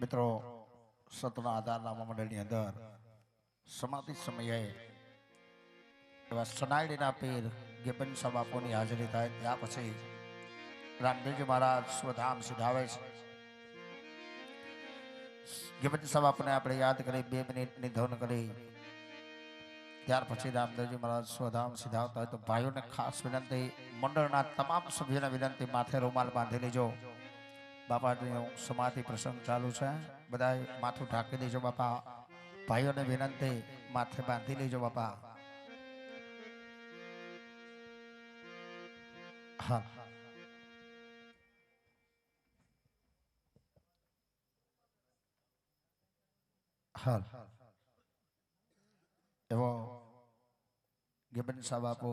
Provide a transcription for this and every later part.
મિત્રો સતના આધાર નામા મંડળની અંદર સમાધિ સમયે એવા સનાયડીના પીર ગેપન બાપુની હાજરી થાય. ત્યાં પછી રામદેવજી મહારાજ સ્વધામ સિધાવે છે. ગેપન બાપુને આપણે યાદ કરી, બે મિનિટની ધોન કરી. ત્યાર પછી રામદેવજી મહારાજ સ્વધામ સિધાવતા હોય તો ભાઈઓને ખાસ વિનંતી, મંડળના તમામ સભ્યોને વિનંતી, માથે રૂમાલ બાંધી લેજો. બાપાજીનો સમાધિ પ્રસંગ ચાલુ છે. બધા માથું ઢાંકી દેજો બાપા. ભાઈઓને વિનંતી, માથે બાંધી લેજો બાપા. હા. હા. એવો ગેબન સાહેબ બાપુ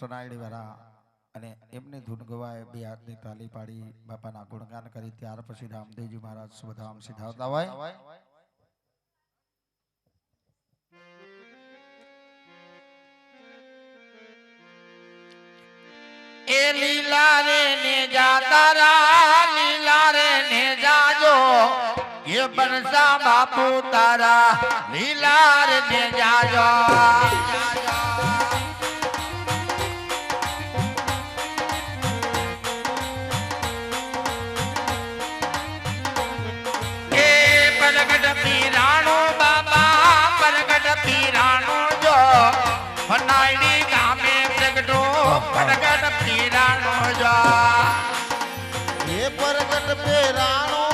સોનાયડી વાળા અને એમની ધૂન ગવાય બે હાથની તાલી પાડી બાપાના ગુણગાન કરી, ત્યાર પછી રામદેવજી મહારાજ સુધામ સિધાવતા હોય એ લીલા રે ને જાતા રા, લીલા રે ને જાજો. બનસા બાપુ તારા, લીલા રે ને પ્રગટો પીરાણો જા. એ પરગટ પેરાણો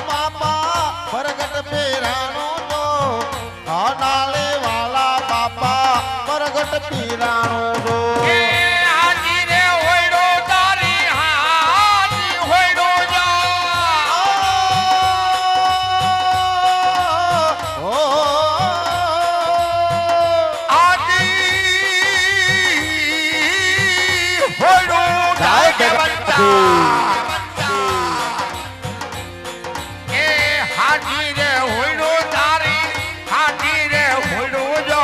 એ હાજી રે હોયડો તારી હાજી રે હોયડો જો.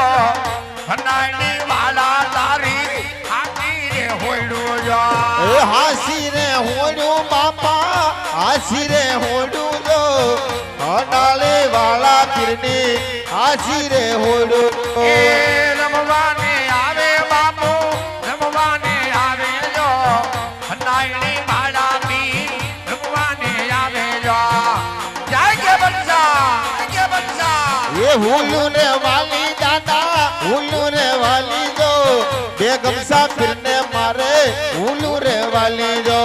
હનાઈની વાલા તારી હાજી રે હોયડો જો. એ હાસી રે હોડું બાપા હાસી રે હોડું જો. અનાળે વાલા પીરની હાસી રે એ રમવાને એ હુલું ને વાલી દાદા હુલું રે વાલી જો બેગમ સાફિર ને મારે હુલુ રે વાલી જો.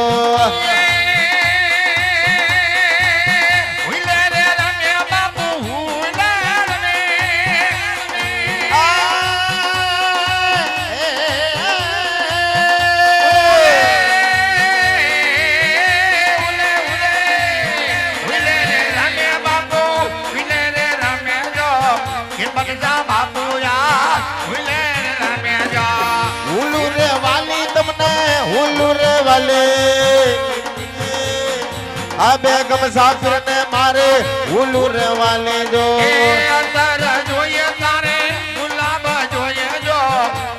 આ બેગમ સાફિર ને મારે હુલું રહેવા લેજો જોઈએ તારે ગુલાબ જોઈએ જો.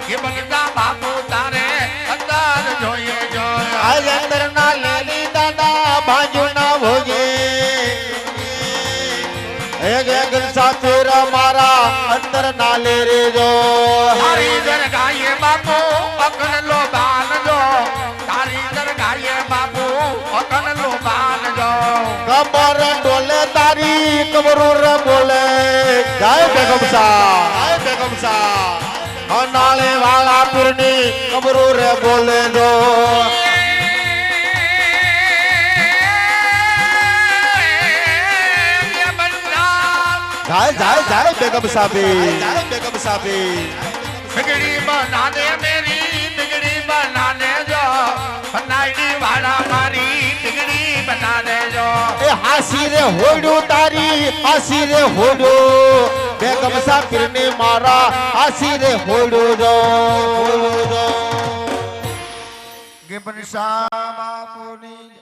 કે બગસા બાપુ તારે અંદર જોઈએ જો. અંદર ના લેલી દાદા ભોગે. મારા અંદર ના લે રેજો જો. તારી દરગાહે બાપુ પકડ લો બાન કમર ડોલે તારી કમરૂર બોલે. જાય બેગમ સા જાય બેગમ સા અનાળે વાળા પીરની કમરૂર બોલે દો જાય જાય જાય બેગમ સાહેબ જાય બેગમ સાહેબ ખીચડી બનાને ના દેજો એ હાસી રે હોડું તારી હાસી રે હોડું. બેગમ સાકીર ને મારા હાસી રે હોડું જો. બાપુની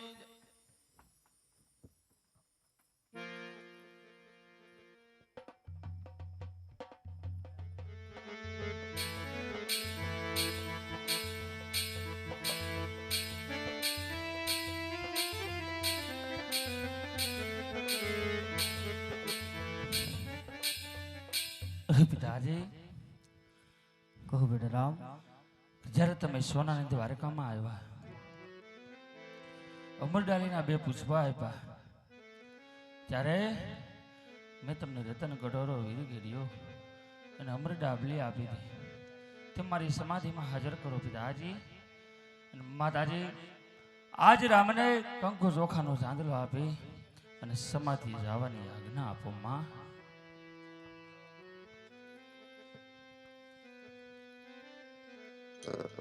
પિતાજી કહું બેટા રામ, જ્યારે તમે સોનાની દ્વારકામાં આવ્યા અમરડાલીના બે પુષ્પા આપ્યા, ત્યારે મેં તમને રતન ગઢોરો વીરગીરીઓ અને અમર ડાબલી આપી હતી. તે મારી સમાધિમાં હાજર કરો પિતાજી. અને માતાજી, આજ રામને કંકુ ચોખાનો ચાંદલો આપી અને સમાધિ જવાની આજ્ઞા આપો માં. Uh,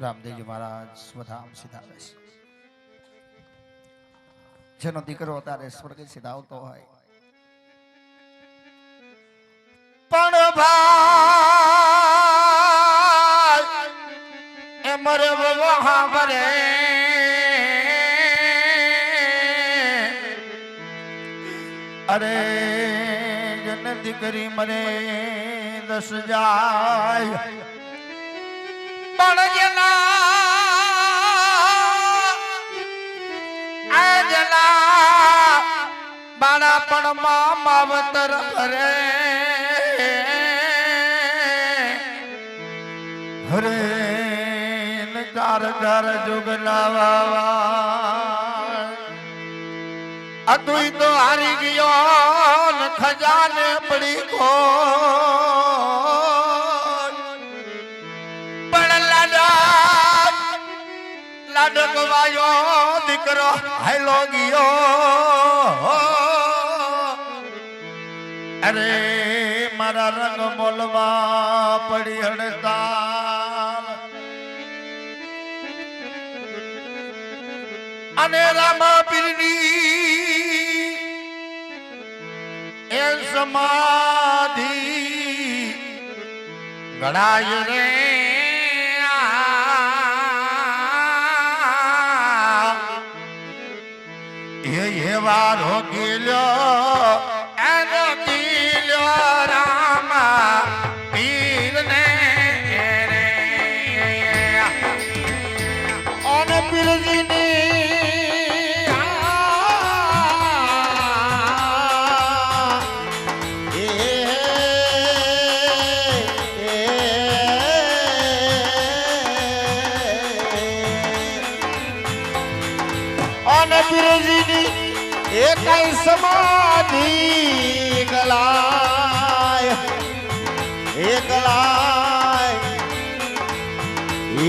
રામદેવજી મહારાજ સ્વધામ સિધાવે છે. જેનો દીકરો તારે સ્વર્ગે સિધાવતો હોય. પણ ભાઈ એ મરે વહા ભરે અરે જન દીકરી મરે દસ જાય બાળપણમાં માવતર ભરે હરે ચાર ચાર જોગલાવા અતુઈ તો હારી ગયો ખજાને પડી ગો પણ લાડા લાડક વાયો દીકરો હેલો ગયો. અરે મારા રંગ બોલવા પડી હડતાલ. અને રામા પીરની એ સમાધિ ગણાય રે. એ એવા હો લ્યો પીરને અને પીરજીની અને પીરજીની એકાઈ સમાધિ ગલાય એ ગલાય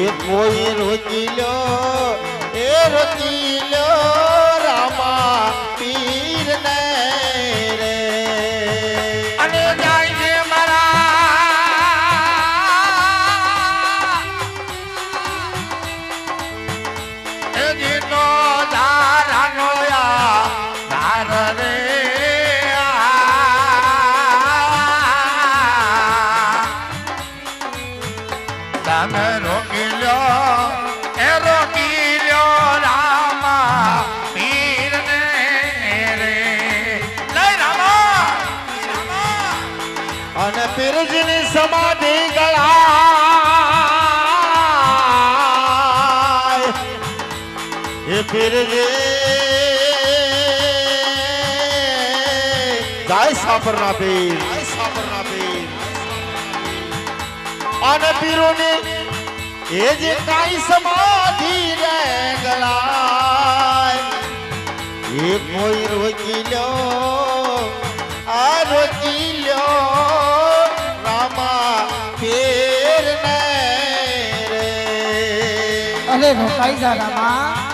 એ કોઈ રોકી લો એ રોકી લો એ રે જાય સાપરના પીર જાય સાપરના પીર અને પીરોની એ જે કાઈ સમાધિ રે ગળાય એ કોઈ રોકી લો આ રોકી લો રામા ફેર ને રે અરે રોકાઈ જા રામા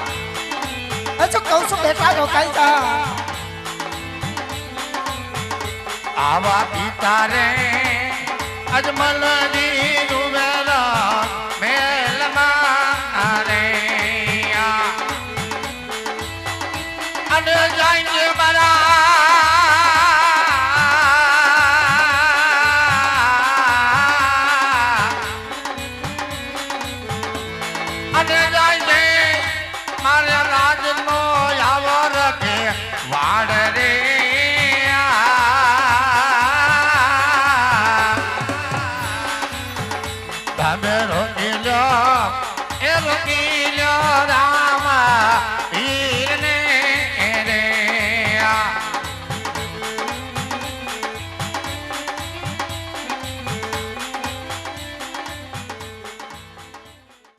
હજુ કહું છું બેટા રોકાઈ જા. આવા પિતા રે અજમલ મેલમાં જાય